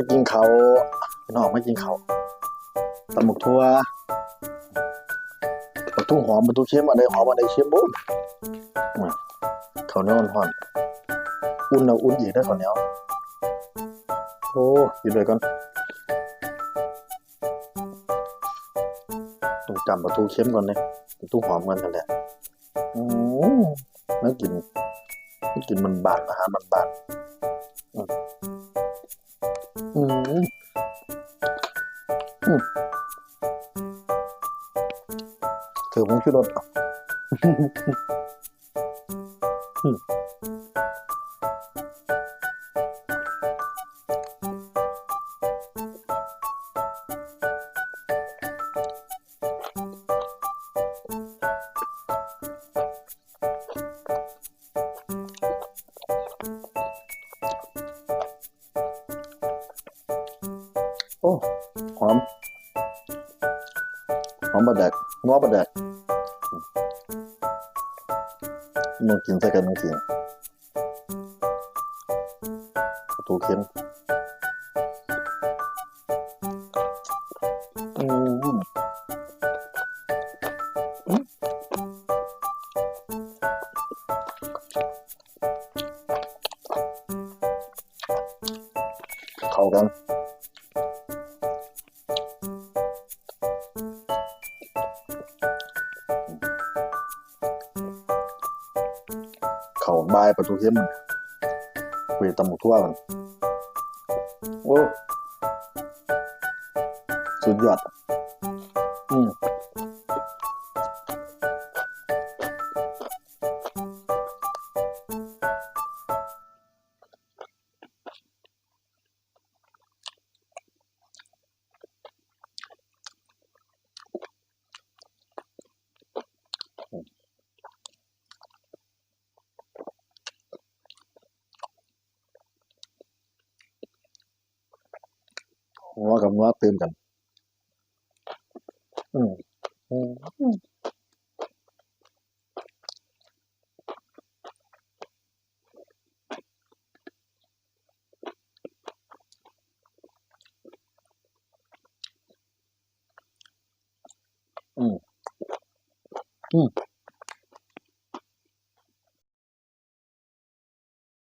มากินเขาวพี่น้องมากินเขาตำหมกทั่วบักทุ่งหอมบักทุ่งเค็มอันใดหอมอันใดเค็มบุ้นข้าเนียวห่อนอุ่นเอาอุ่นอีกได้อข้าเนียโอ้กินเลยก่อนต้องจำบักทุ่งเค็มก่อนเลยบักทุ่งหอมกันนั่นแหละอืมน่ากินน่ากินมันบาดนอาหารมันบานอืม อืมถือผงชูร โอ้หอมหอมบะแดกนัวบะแดกมันกินใส่กันจริงๆตูเค็มอืมเข้ากัน เขาบายประตูเข้มมันคุยตำหมกทั่วมันโอ้สุดยอด หัวกับหัวตื่นกัน อืมอืมอืมอืมอืม